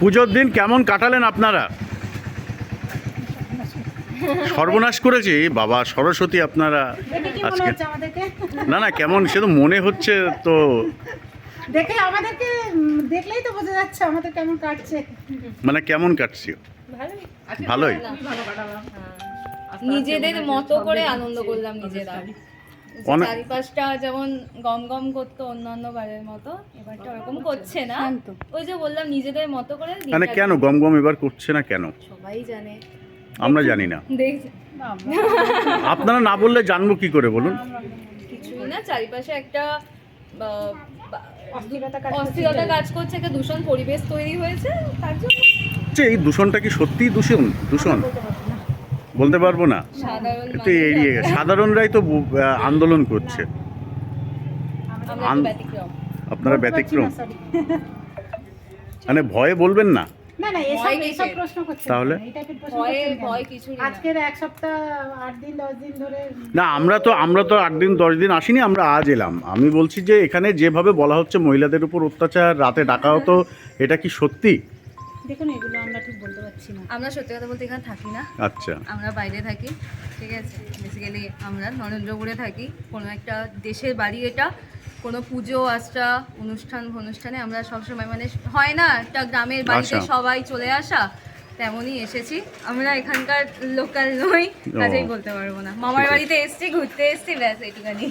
পুজোর দিন কেমন কাটালেন আপনারা? সর্বনাশ করেছি। বাবা সরস্বতী আপনারা আজকে না না কেমন? সে তো মনে হচ্ছে তো। দেখে আমাদেরকে দেখলেই তো বোঝা যাচ্ছে আমাদের কেমন কাটছে। মানে কেমন কাটছি? ভালোই। ভালোই। নিজেদের মতো করে আনন্দ করলাম নিজেরা। চারিপাশটা যেমন গম গম করতো অন্যান্য বারের মতো এবারটা ওরকম করছে না। ওই যে বললাম নিজেদের মতো করে মানে কেন গম গম এবার করছে না কেন? সবাই জানে। আমরা জানি না। আপনারা না বললে জানব কি করে বলুন? কিছুই না চারিপাশে একটা অস্থিরতা কাজ করছে। একটা দূষণ পরিবেশ তৈরি হয়েছে তার জন্য এই দূষণটা কি সত্যিই দূষণ? দূষণ? বলতে পারব না? সাধারণ একটু এড়িয়ে গেছে। সাধারণরাই তো আন্দোলন করছে। আন- আপনারা ব্যতিক্রম? মানে ভয়ে বলবেন না? তাহলে? না। আমরা তো আমরা তো আট দিন দশ দিন আসিনি আমরা আজ এলাম। আমি বলছি যে এখানে যেভাবে বলা হচ্ছে মহিলাদের উপর অত্যাচার রাতে ডাকা হতো এটা কি সত্যি? দেখুন এগুলো আমরা ঠিক বলতে পারছি না। আমরা সত্যি কথা বলতে এখানে থাকি না। আচ্ছা। আমরা বাইরে থাকি ঠিক আছে? বেসিক্যালি আমরা নরেন্দ্রপুরে থাকি। কোনো একটা দেশের বাড়ি এটা কোনো পুজো আচরা অনুষ্ঠান অনুষ্ঠানে আমরা সবসময় মানে হয় না একটা গ্রামের বাড়িতে সবাই চলে আসা তেমনই এসেছি। আমরা এখানকার লোকাল নই কাজেই বলতে পারব না। মামার বাড়িতে এসছি ঘুরতে এসছি ব্যাস এইটুখানি